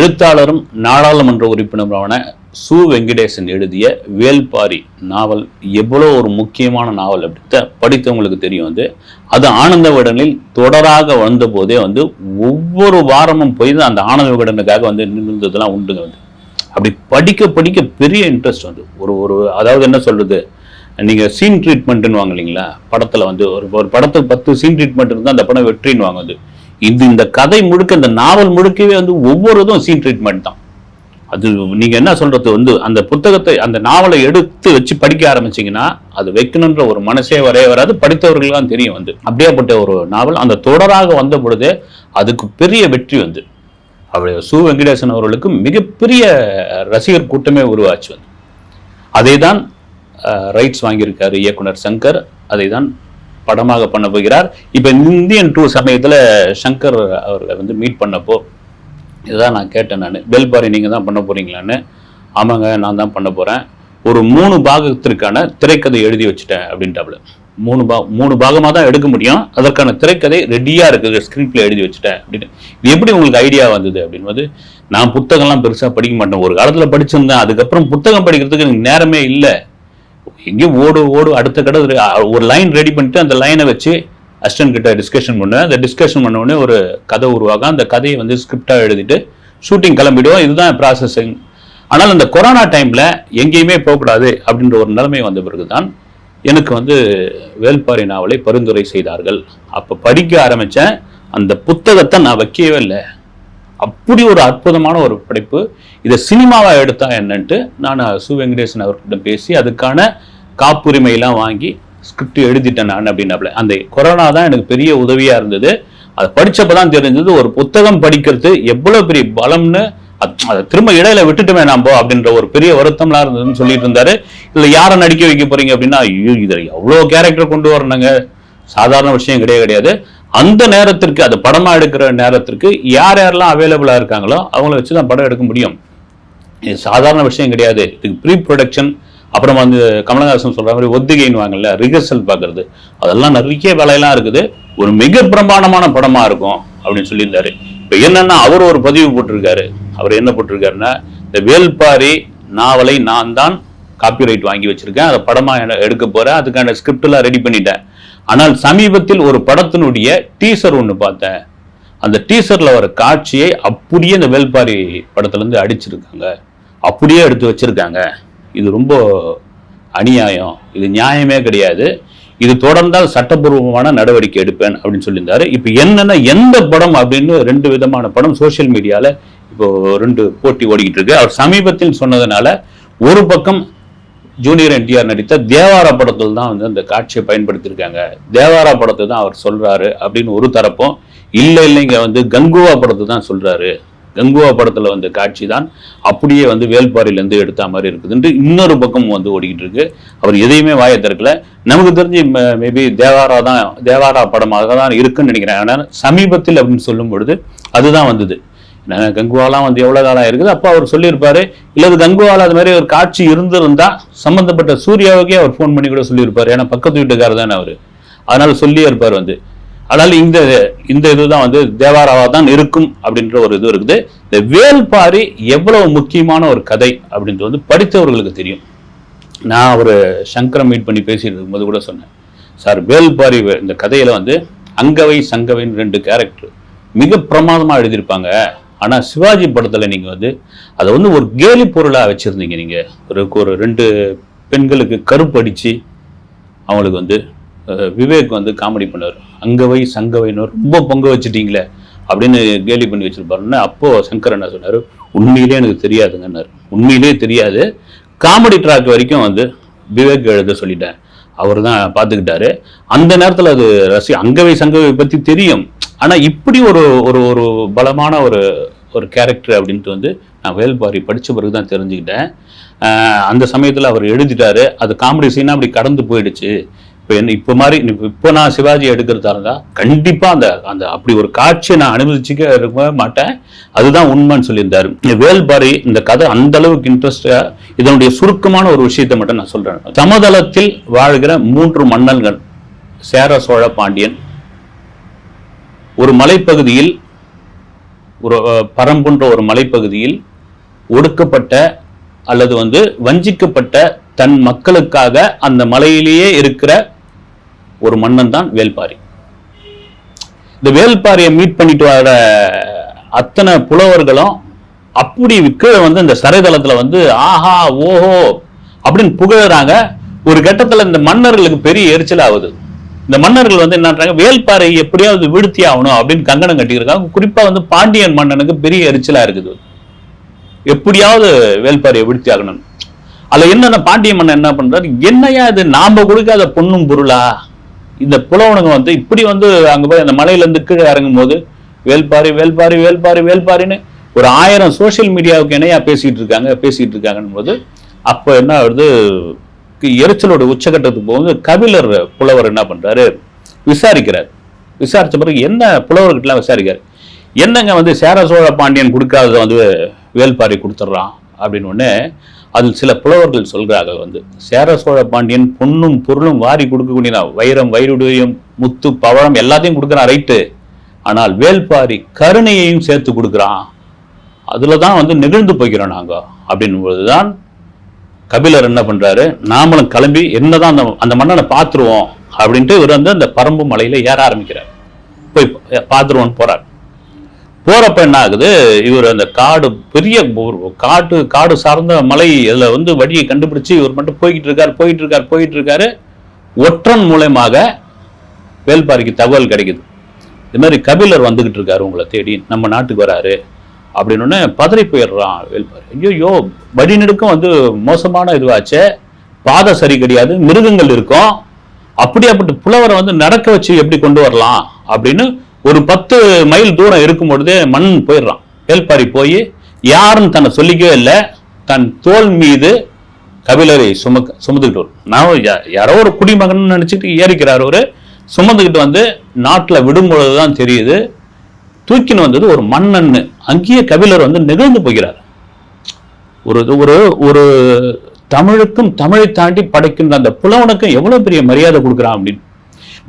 எழுத்தாளரும் நாடாளுமன்ற உறுப்பினருமான சு. வெங்கடேசன் எழுதிய வேல்பாரி நாவல் எவ்வளோ ஒரு முக்கியமான நாவல் அப்படித்த படித்தவங்களுக்கு தெரியும் வந்து. அது ஆனந்த விடனில் தொடராக வந்தபோதே வந்து ஒவ்வொரு வாரமும் போய் தான் அந்த ஆனந்த விகடனுக்காக வந்து நின்றுதெல்லாம் உண்டுங்க வந்து. அப்படி படிக்க படிக்க பெரிய இன்ட்ரெஸ்ட் வந்து. ஒரு ஒரு அதாவது என்ன சொல்கிறது நீங்கள் சீன் ட்ரீட்மெண்ட்டுன்னு வாங்க இல்லைங்களா? படத்தில் வந்து ஒரு ஒரு படத்துக்கு பத்து சீன் ட்ரீட்மெண்ட் இருந்தால் அந்த படம் வெற்றின்னு வாங்க வந்து. இது இந்த கதை முழுக்க இந்த நாவல் முழுக்கவே வந்து ஒவ்வொரு இதுவும் சீன் ட்ரீட்மெண்ட் தான். அது நீங்க என்ன சொல்றது வந்து அந்த புத்தகத்தை அந்த நாவலை எடுத்து வச்சு படிக்க ஆரம்பிச்சீங்கன்னா அது வைக்கணுன்ற ஒரு மனசே வரைய வராது. படித்தவர்களுக்கு தான் தெரியும் வந்து. அப்படியேப்பட்ட ஒரு நாவல். அந்த தொடராக வந்த பொழுதே அதுக்கு பெரிய வெற்றி வந்து. அப்படி சு. வெங்கடேசன் அவர்களுக்கு மிகப்பெரிய ரசிகர் கூட்டமே உருவாச்சு வந்து. அதை தான் ரைட்ஸ் வாங்கியிருக்காரு இயக்குனர் சங்கர். அதை தான் படமாக பண்ண போகிறார். இப்போ இந்தியன் டூ சமயத்தில் சங்கர் அவர்களை வந்து மீட் பண்ணப்போ இதுதான் நான் கேட்டேன் நான். பெல்பாரி நீங்கள் தான் பண்ண போகிறீங்களான்னு ஆமாங்க நான் தான் பண்ண போகிறேன் ஒரு மூணு பாகத்திற்கான திரைக்கதை எழுதி வச்சுட்டேன் அப்படின்ட்டாப்புல மூணு பா மூணு பாகமாக தான் எடுக்க முடியும். அதற்கான திரைக்கதை ரெடியாக இருக்குது ஸ்க்ரீன் பிளே எழுதி வச்சுட்டேன் அப்படின்னு. இது எப்படி உங்களுக்கு ஐடியா வந்தது அப்படின்னு வந்து நான் புத்தகம்லாம் பெருசாக படிக்க மாட்டேன். ஒரு காலத்தில் படிச்சிருந்தேன். அதுக்கப்புறம் புத்தகம் படிக்கிறதுக்கு எனக்கு நேரமே இல்லை. எங்கேயும் ஓடு ஓடு அடுத்த கடை ஒரு லைன் ரெடி பண்ணிட்டு அந்த லைனை வச்சு அசிஸ்டன்ட் கிட்ட டிஸ்கஷன் பண்ணுவேன் அந்த டிஸ்கஷன் பண்ண உடனே ஒரு கதை உருவாகும். அந்த கதையை வந்து ஸ்கிரிப்டாக எழுதிட்டு ஷூட்டிங் கிளம்பிடுவோம். இதுதான் ப்ராசஸிங் ஆனால் அந்த கொரோனா டைமில் எங்கேயுமே போகக்கூடாது அப்படின்ற ஒரு நிலைமை வந்த பிறகு தான் எனக்கு வந்து வேல்பாரி நாவலை பரிந்துரை செய்தார்கள். அப்போ படிக்க ஆரம்பித்தேன் அந்த புத்தகத்தை நான் வைக்கவே இல்லை. அப்படி ஒரு அற்புதமான ஒரு படைப்பு. இதை சினிமாவாக எடுத்தா என்னன்ட்டு நான் சு வெங்கடேசன் அவர்கிட்ட பேசி அதுக்கான காப்புரிமையெல்லாம் வாங்கி ஸ்கிரிப்ட் எழுதிட்டேன் நான் அப்படின்னு அந்த கொரோனா தான் எனக்கு பெரிய உதவியாக இருந்தது. அதை படிச்சப்ப தான் தெரிஞ்சது ஒரு புத்தகம் படிக்கிறது எவ்வளோ பெரிய பலம்னு அது- அதை திரும்ப இடையில விட்டுட்டுமே நாம்போ அப்படின்ற ஒரு பெரிய வருத்தம்லாம் இருந்ததுன்னு சொல்லிட்டு இருந்தாரு. இதுல யாரை நடிக்க வைக்க போறீங்க அப்படின்னா ஐயோ இதில் எவ்வளோ கேரக்டர் கொண்டு வரணுங்க. சாதாரண விஷயம் கிடையாது கிடையாது. அந்த நேரத்திற்கு அது படமாக எடுக்கிற நேரத்திற்கு யார் யாரெல்லாம் அவைலபிளாக இருக்காங்களோ அவங்கள வச்சு தான் படம் எடுக்க முடியும். இது சாதாரண விஷயம் கிடையாது. இதுக்கு ப்ரீ ப்ரொடக்ஷன் அப்புறம் வந்து கமலஹாசன் சொல்கிற மாதிரி ஒத்திகைன்னு வாங்கல ரிஹர்சல் பார்க்கறது. அதெல்லாம் நிறைய வேலையெல்லாம் இருக்குது. ஒரு மிக பிரமாண்டமான படமாக இருக்கும் அப்படின்னு சொல்லியிருந்தாரு. இப்போ என்னன்னா அவர் ஒரு பதிவு போட்டிருக்காரு. அவர் என்ன போட்டிருக்காருன்னா இந்த வேல்பாரி நாவலை நான் தான் காப்பிரைட் வாங்கி வச்சிருக்கேன். அதை படமாக எடுக்க போகிறேன் அதுக்கான ஸ்கிரிப்டெல்லாம் ரெடி பண்ணிட்டேன். ஆனால் சமீபத்தில் ஒரு படத்தினுடைய டீசர் ஒன்று பார்த்தேன். அந்த டீசரில் வர காட்சியை அப்படியே இந்த வேல்பாரி படத்துலேருந்து அடிச்சிருக்காங்க. அப்படியே எடுத்து வச்சுருக்காங்க. இது ரொம்ப அநியாயம். இது நியாயமே கிடையாது. இது தொடர்ந்தால் சட்டபூர்வமான நடவடிக்கை எடுப்பேன் அப்படின்னு சொல்லியிருந்தாரு. இப்போ என்னென்னா எந்த படம் அப்படின்னு ரெண்டு விதமான படம் சோஷியல் மீடியாவில் இப்போ ரெண்டு போட்டி ஓடிக்கிட்டு இருக்கு. அவர் சமீபத்தில் சொன்னதுனால ஒரு பக்கம் ஜூனியர் என்டிஆர் நடித்த தேவாரா படத்தில் தான் வந்து அந்த காட்சியை பயன்படுத்தியிருக்காங்க. தேவாரா படத்தை தான் அவர் சொல்கிறாரு அப்படின்னு ஒரு தரப்பும் இல்லை இல்லைங்க வந்து கங்குவா படத்தை தான் சொல்கிறாரு கங்குவா படத்தில் வந்த காட்சி தான் அப்படியே வந்து வேல்பாரிலேருந்து எடுத்த மாதிரி இருக்குதுன்ட்டு இன்னொரு பக்கம் வந்து ஓடிக்கிட்டு இருக்கு. அவர் எதையுமே வாயை திறக்கல. நமக்கு தெரிஞ்சு மேபி தேவாரா தான் தேவாரா படமாக தான் இருக்குன்னு நினைக்கிறேன். ஆனால் சமீபத்தில் அப்படின்னு சொல்லும் பொழுது அதுதான் வந்தது. கங்குவாலாம் வந்து எவ்வளவு காலம் இருக்குது? அப்போ அவர் சொல்லியிருப்பாரு இல்லது கங்குவால அது மாதிரி ஒரு காட்சி இருந்திருந்தா சம்பந்தப்பட்ட சூர்யாவுக்கே அவர் ஃபோன் பண்ணி கூட சொல்லியிருப்பார். ஏன்னா பக்கத்து வீட்டுக்காரர் தானே அவரு. அதனால சொல்லியே இருப்பார் வந்து. அதனால இந்த இந்த இதுதான் வந்து தேவாராவா தான் இருக்கும் அப்படின்ற ஒரு இது இருக்குது. இந்த வேல்பாரி எவ்வளவு முக்கியமான ஒரு கதை அப்படின்றது வந்து படித்தவர்களுக்கு தெரியும். நான் ஒரு சங்கரை மீட் பண்ணி பேசிட்டு இருக்கும்போது கூட சொன்னேன். சார் வேல்பாரி வே- இந்த கதையில வந்து அங்கவை சங்கவைன்னு ரெண்டு கேரக்டர் மிக பிரமாதமாக எழுதியிருப்பாங்க. ஆனால் சிவாஜி படத்தில் நீங்கள் வந்து அதை வந்து ஒரு கேலி பொருளாக வச்சுருந்தீங்க நீங்கள் ஒரு ஒரு ரெண்டு பெண்களுக்கு கருப்படிச்சு அவங்களுக்கு வந்து விவேக் வந்து காமெடி பண்ணார். அங்கவை சங்கவைன்னு ரொம்ப பொங்க வச்சுட்டீங்களே அப்படின்னு கேலி பண்ணி வச்சுருப்பாருன்னு அப்போது சங்கர் என்ன சொன்னார். உண்மையிலே எனக்கு தெரியாதுங்கன்னார். உண்மையிலே தெரியாது. காமெடி ட்ராக் வரைக்கும் வந்து விவேக் எழுத சொல்லிட்டேன். அவர் தான் பார்த்துக்கிட்டாரு அந்த நேரத்தில் அது ரசி அங்கவை சங்கவை பற்றி தெரியும். ஆனால் இப்படி ஒரு ஒரு ஒரு பலமான ஒரு ஒரு கேரக்டர் அப்படின்ட்டு வந்து நான் வேல்பாரி படித்த பிறகு தான் தெரிஞ்சுக்கிட்டேன். அந்த சமயத்தில் அவர் எழுதிட்டாரு. அது காமெடி சீனாக அப்படி கடந்து போயிடுச்சு. இப்போ என்ன இப்போ மாதிரி இப்போ நான் சிவாஜி எடுக்கிறதா இருந்தால் கண்டிப்பாக அந்த அந்த அப்படி ஒரு காட்சியை நான் அனுமதிச்சுக்க இருக்க மாட்டேன். அதுதான் உண்மைன்னு சொல்லியிருந்தாரு. இந்த வேல்பாரி இந்த கதை அந்த அளவுக்கு இன்ட்ரெஸ்டாக இதனுடைய சுருக்கமான ஒரு விஷயத்தை மட்டும் நான் சொல்றேன். சமதளத்தில் வாழ்கிற மூன்று மன்னன்கள் சேர சோழ பாண்டியன். ஒரு மலைப்பகுதியில் ஒரு பரம்புன்ற ஒரு மலைப்பகுதியில் ஒடுக்கப்பட்ட அல்லது வந்து வஞ்சிக்கப்பட்ட தன் மக்களுக்காக அந்த மலையிலேயே இருக்கிற ஒரு மன்னன் தான் வேல்பாரி. இந்த வேல்பாரியை மீட் பண்ணிட்டு வர அத்தனை புலவர்களும் அப்படி கீழே வந்து இந்த சரைதளத்துல வந்து ஆஹா ஓஹோ! அப்படின்னு புகழறாங்க. ஒரு கட்டத்தில் இந்த மன்னர்களுக்கு பெரிய எரிச்சல் ஆகுது. இந்த மன்னர்கள் வந்து என்னன்றாங்க வேல்பாறை எப்படியாவது வீழ்த்தி ஆகணும் அப்படின்னு கங்கணம் கட்டியிருக்காங்க. குறிப்பா வந்து பாண்டியன் மன்னனுக்கு பெரிய எரிச்சலா இருக்குது. எப்படியாவது வேல்பாறையை வீழ்த்தி ஆகணும். அதுல என்னன்னா பாண்டிய மன்னன் என்ன பண்றாரு? என்னையா இது நாம கொடுக்காத பொண்ணும் பொருளா? இந்த புலவனுங்க வந்து இப்படி வந்து அங்க போய் அந்த மலையில இருந்து கீழே இறங்கும் போது வேல்பாரி வேல்பாரி வேல்பாரி வேல்பாரின்னு ஒரு ஆயிரம் சோசியல் மீடியாவுக்கு இணையா பேசிட்டு இருக்காங்க பேசிட்டு இருக்காங்கன்னு போது அப்போ என்ன ஆகுது? எரிச்சலோட உச்சகட்டத்துக்கு போகும்போது கபிலர் புலவர் என்ன பண்றாரு? விசாரிக்கிறார். விசாரிச்ச பிறகு என்ன புலவர்கிட்டலாம் விசாரிக்கிறார்? என்னங்க வந்து சேர சோழ பாண்டியன் கொடுக்காததை வந்து வேல்பாரி கொடுத்துட்றான் அப்படின்னு ஒன்று அதில் சில புலவர்கள் சொல்கிறார்கள் வந்து சேர சோழ பாண்டியன் பொன்னும் பொருளும் வாரி கொடுக்கக்கூடிய வைரம் வைருடையும் முத்து பவழம் எல்லாத்தையும் கொடுக்குறான் ரைட்டு. ஆனால் வேல்பாரி கருணையையும் சேர்த்து கொடுக்குறான். அதில் தான் வந்து நெகிழ்ந்து போய்க்கிறோம் நாங்கள் அப்படின்னும் பொழுதுதான் கபிலர் என்ன பண்றாரு? நாமளும் கிளம்பி என்னதான் அந்த அந்த மன்னனை பார்த்துருவோம் அப்படின்ட்டு இவர் வந்து அந்த பரம்பு மலையில ஏற ஆரம்பிக்கிறார். போய் பார்த்துருவோன்னு போறார். போறப்ப என்ன ஆகுது? இவர் அந்த காடு பெரிய காட்டு காடு சார்ந்த மலை இதுல வந்து வழியை கண்டுபிடிச்சு இவர் மட்டும் போய்கிட்டு இருக்காரு போயிட்டு இருக்காரு போயிட்டு இருக்காரு. ஒற்றன் மூலயமாக வேல்பாரிக்கு தகவல் கிடைக்குது. இது மாதிரி கபிலர் வந்துகிட்டு இருக்காரு உங்களை தேடி. நம்ம நாட்டுக்கு வராரு. அப்படின்னு பதறி போயிடுறான் வேல்பாரி. ஐயோ வழிநெடுக்கும் வந்து மோசமான இதுவாச்சே. பாதை சரி கிடையாது மிருகங்கள் இருக்கும். அப்படியாப்பட்ட புலவரை வந்து நடக்க வச்சு எப்படி கொண்டு வரலாம் அப்படின்னு ஒரு பத்து மைல் தூரம் இருக்கும் பொழுதே மண் போயிடுறான். வேல்பாரி போய் யாருன்னு தன்னை சொல்லிக்கவே இல்லை. தன் தோல் மீது கபிலரை சுமக்க சுமந்துக்கிட்டு வரும். நான் யா- யாரோ ஒரு குடிமகன் நினைச்சிட்டு ஏறிக்கிறார் ஒரு சுமந்துக்கிட்டு வந்து நாட்டில் விடும்பொழுது தான் தெரியுது. தூக்கின்னு வந்தது ஒரு மன்னன்னு. அங்கேயே கபிலர் வந்து நிகழ்ந்து போகிறார். ஒரு ஒரு ஒரு தமிழுக்கும் தமிழை தாண்டி படைக்கின்ற அந்த புலவனுக்கும் எவ்வளோ பெரிய மரியாதை கொடுக்குறான் அப்படின்னு.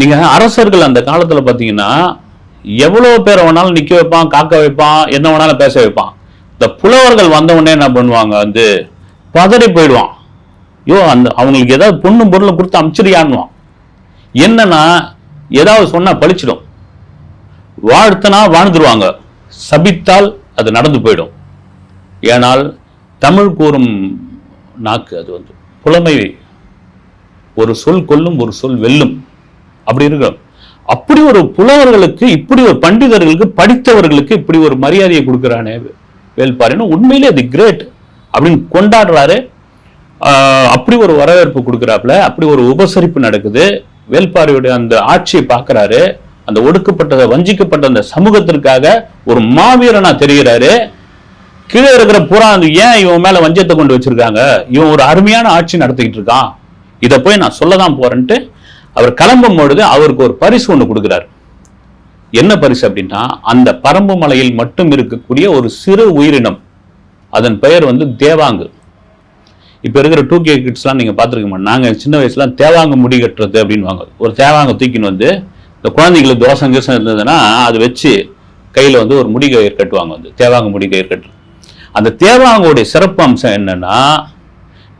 நீங்கள் அரசர்கள் அந்த காலத்தில் பார்த்தீங்கன்னா எவ்வளோ பேரை வேணாலும் நிற்க வைப்பான் காக்க வைப்பான் என்ன வேணாலும் பேச வைப்பான். இந்த புலவர்கள் வந்தவுடனே என்ன பண்ணுவாங்க? வந்து பதறி போயிடுவான். ஐயோ அந்த அவங்களுக்கு ஏதாவது பொண்ணும் பொருளும் கொடுத்து அமுச்சிடியான்வான் என்னன்னா ஏதாவது சொன்னால் பழிச்சிடும். வாழ்த்தனா வாழ்ந்துருவாங்க. சபித்தால் அது நடந்து போயிடும். ஏனால் தமிழ் கூறும் நாக்கு அது வந்து. புலமை ஒரு சொல் கொல்லும் ஒரு சொல் வெல்லும். அப்படி இருக்கும் அப்படி ஒரு புலவர்களுக்கு இப்படி ஒரு பண்டிதர்களுக்கு படித்தவர்களுக்கு இப்படி ஒரு மரியாதையை கொடுக்குறானே வேல்பாரின்னு உண்மையிலே அது கிரேட் அப்படின்னு கொண்டாடுறாரு. ஆஹ் அப்படி ஒரு வரவேற்பு கொடுக்குறாப்புல அப்படி ஒரு உபசரிப்பு நடக்குது. வேல்பாரியுடைய அந்த ஆட்சியை பார்க்கறாரு. அந்த ஒடுக்கப்பட்ட வஞ்சிக்கப்பட்ட அந்த சமூகத்திற்காக ஒரு மாவீரனா தெரிகிறாரு. கீழே இருக்கிற புறா ஏன் இவன் மேல வஞ்சத்தை கொண்டு வச்சிருக்காங்க? இவன் ஒரு அருமையான ஆட்சி நடத்திக்கிட்டு இருக்கான். இதை போய் நான் சொல்ல தான் போறேன்ட்டு அவர் கிளம்பும் பொழுது அவருக்கு ஒரு பரிசு ஒன்று கொடுக்குறாரு. என்ன பரிசு அப்படின்னா அந்த பரம்பு மலையில் மட்டும் இருக்கக்கூடிய ஒரு சிறு உயிரினம். அதன் பெயர் வந்து தேவாங்கு. இப்போ இருக்கிற டூ கே கிட்ஸ்லாம் நீங்கள் பார்த்துருக்க மாட்டோம் நாங்கள் சின்ன வயசுலாம் தேவாங்க முடி கட்டுறது அப்படின்வாங்க ஒரு தேவாங்க தூக்கின்னு வந்து இந்த குழந்தைங்களுக்கு தோசம் கீசம் இருந்ததுன்னா அது வச்சு கையில் வந்து ஒரு முடிகயிறு கட்டுவாங்க வந்து தேவாங்க முடிகயிறு கட்டு. அந்த தேவாங்கோடைய சிறப்பு அம்சம் என்னன்னா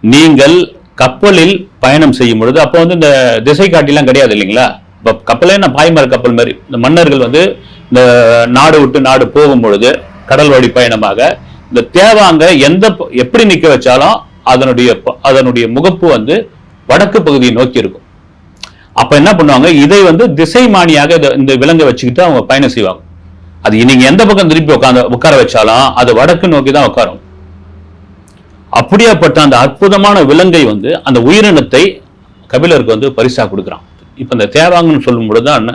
நீங்கள் கப்பலில் பயணம் செய்யும் பொழுது அப்போ வந்து இந்த திசை காட்டிலாம் கிடையாது இல்லைங்களா? இப்போ கப்பலே நான் பாய்மர கப்பல் மாதிரி. இந்த மன்னர்கள் வந்து இந்த நாடு விட்டு நாடு போகும் பொழுது கடல் வழி பயணமாக இந்த தேவாங்க எந்த எப்படி நிற்க வச்சாலும் அதனுடைய அதனுடைய முகப்பு வந்து வடக்கு பகுதியை நோக்கி இருக்கும். அப்ப என்ன பண்ணுவாங்க? இதை வந்து திசை மானியாக இந்த விலங்கை வச்சுக்கிட்டு அவங்க பயணம் செய்வாங்க. அது நீங்க எந்த பக்கம் திருப்பி உட்காந்து உட்கார வச்சாலும் அது வடக்கு நோக்கி தான் உட்காரும் அப்படியாப்பட்ட அந்த அற்புதமான விலங்கை வந்து அந்த உயிரினத்தை கபிலருக்கு வந்து பரிசா கொடுக்குறான். இப்ப இந்த தேவாங்கன்னு சொல்லும்போது தான்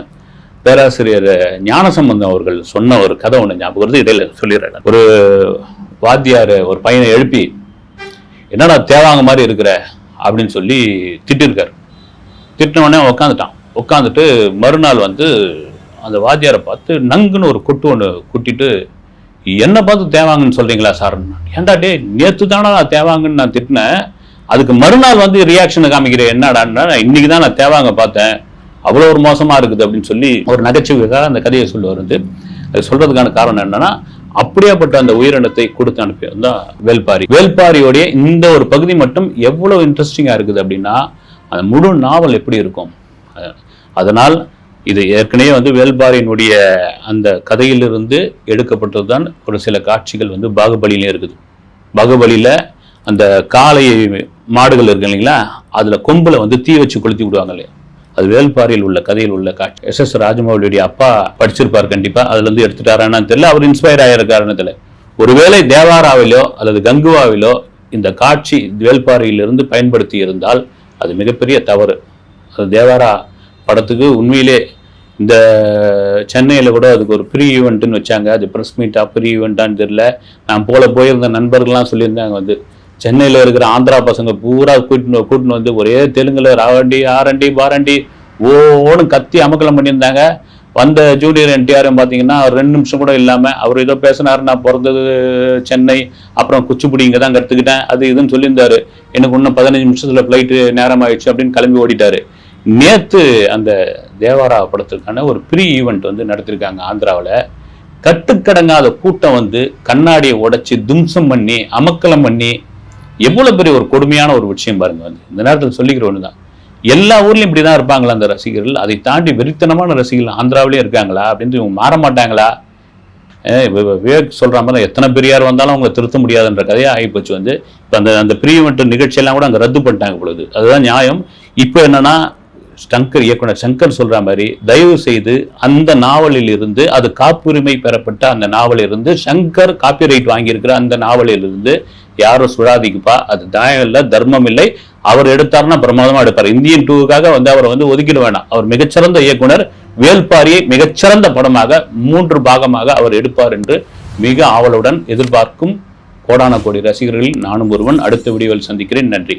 பேராசிரியர் ஞானசம்பந்தம் அவர்கள் சொன்ன ஒரு கதை ஒன்று ஞாபகம் வருது. இடையில சொல்லிடுறேன் ஒரு வாத்தியார் ஒரு பையனை எழுப்பி என்னடா தேவாங்க மாதிரி இருக்கிற? அப்படின்னு சொல்லி திட்டிருக்காரு. திட்டினவனே உட்காந்துட்டான் உட்காந்துட்டு மறுநாள் வந்து அந்த வாத்தியாரை பார்த்து நங்குன்னு ஒரு கொட்டு ஒன்று குட்டிட்டு என்னை பார்த்து தேவாங்கன்னு சொல்கிறீங்களா சார்? ஏன்டா டே நேற்று தானே நான் தேவாங்கன்னு நான் திட்டினேன். அதுக்கு மறுநாள் வந்து ரியாக்ஷனை காமிக்கிறேன். என்னடான்னா இன்னைக்கு தான் நான் தேவாங்க பார்த்தேன். அவ்வளோ ஒரு மோசமாக இருக்குது அப்படின்னு சொல்லி ஒரு நகைச்சுவைக்காக அந்த கதையை சொல்லுவார் வந்து அது சொல்கிறதுக்கான காரணம் என்னன்னா அப்படியாப்பட்ட அந்த உயிரினத்தை கொடுத்து அனுப்பியது தான் வேல்பாரி. வேல்பாரியோடைய இந்த ஒரு பகுதி மட்டும் எவ்வளோ இன்ட்ரெஸ்டிங்காக இருக்குது அப்படின்னா அந்த முழு நாவல் எப்படி இருக்கும்? அதனால் இது ஏற்கனவே வந்து வேல்பாரியினுடைய அந்த கதையிலிருந்து எடுக்கப்பட்டது தான் ஒரு சில காட்சிகள் வந்து பாகுபலியிலே இருக்குது. பாகுபலியில் அந்த காளை மாடுகள் இருக்கு இல்லைங்களா? அதுல கொம்பில் வந்து தீ வச்சு கொளுத்தி விடுவாங்களே அது வேல்பாரியில் உள்ள கதையில் உள்ள காட்சி. எஸ் எஸ் ராஜமௌலியுடைய அப்பா படிச்சிருப்பார் கண்டிப்பா. அதுல இருந்து எடுத்துட்டாரான்னு தெரியல. அவர் இன்ஸ்பயர் ஆகிருக்காருன்னு தெரியல. ஒருவேளை தேவாராவிலோ அல்லது கங்குவாவிலோ இந்த காட்சி வேல்பாரியிலிருந்து பயன்படுத்தி இருந்தால் அது மிகப்பெரிய தவறு. அது தேவாரா படத்துக்கு உண்மையிலே இந்த சென்னையில் கூட அதுக்கு ஒரு ப்ரீ ஈவெண்ட்டுன்னு வச்சாங்க. அது ப்ரெஸ் மீட்டா ப்ரீ ஈவெண்ட்டான்னு தெரியல. நான் போல போயிருந்த நண்பர்கள்லாம் சொல்லியிருந்தாங்க வந்து. சென்னையில் இருக்கிற ஆந்திரா பசங்க பூரா கூட்டின்னு கூட்டின்னு வந்து ஒரே தெலுங்கில் ராவண்டி ஆரண்டி பாரண்டி ஓன்னு கத்தி அமக்கலம் பண்ணியிருந்தாங்க. வந்த ஜூனியர் என்டிஆரும் பார்த்தீங்கன்னா ஒரு ரெண்டு நிமிஷம் கூட இல்லாமல் அவர் ஏதோ பேசினார் நான் பிறந்தது சென்னை அப்புறம் குச்சிப்புடி இங்கே தான் கற்றுக்கிட்டேன் அது இதுன்னு சொல்லியிருந்தாரு. எனக்கு இன்னும் பதினஞ்சு நிமிஷத்தில் ஃப்ளைட்டு நேரம் ஆயிடுச்சு அப்படின்னு கிளம்பி ஓடிட்டாரு. நேற்று அந்த தேவாரா படத்துக்கான ஒரு ப்ரீ ஈவெண்ட் வந்து நடத்திருக்காங்க ஆந்திராவில். கட்டுக்கடங்காத கூட்டம் வந்து கண்ணாடியை உடைச்சி தும்சம் பண்ணி அமக்கலம் பண்ணி எவ்வளோ பெரிய ஒரு கொடுமையான ஒரு விஷயம் பாருங்க வந்து. இந்த நேரத்தில் சொல்லிக்கிற ஒன்று தான் எல்லா ஊர்லேயும் இப்படி தான் இருப்பாங்களா அந்த ரசிகர்கள்? அதை தாண்டி வெறித்தனமான ரசிகர்கள் ஆந்திராவிலேயே இருக்காங்களா? அப்படின்னு இவங்க மாற மாட்டாங்களா? விவேக் சொல்கிற மாதிரி எத்தனை பெரியார் வந்தாலும் அவங்கள திருத்த முடியாதுன்ற கதையாக ஆகிப்போச்சு வந்து. இப்போ அந்த அந்த ப்ரீவெண்ட் நிகழ்ச்சியெல்லாம் கூட அங்கே ரத்து பண்ணிட்டாங்க பொழுது. அதுதான் நியாயம். இப்போ என்னன்னா சங்கர் இயக்குனர் சங்கர் சொல்ற மாதிரி தயவு செய்து அந்த நாவலில் இருந்து அது காப்புரிமை பெறப்பட்ட அந்த நாவலில் இருந்து சங்கர் காப்பிரைட் வாங்கியிருக்கிற அந்த நாவலில் இருந்து யாரும் சுழாதிக்குப்பா. அது தாயம் இல்லை தர்மம் இல்லை. அவர் எடுத்தார்னா பிரமாதமா எடுப்பார். இந்தியன் டூவுக்காக வந்து அவரை வந்து ஒதுக்கிட வேண்டாம் அவர் மிகச்சிறந்த இயக்குனர் வேல்பாரியை மிகச்சிறந்த படமாக மூன்று பாகமாக அவர் எடுப்பார் என்று மிக ஆவலுடன் எதிர்பார்க்கும் கோடான கோடி ரசிகர்களில் நானும் ஒருவன். அடுத்த வீடியோவில் சந்திக்கிறேன். நன்றி.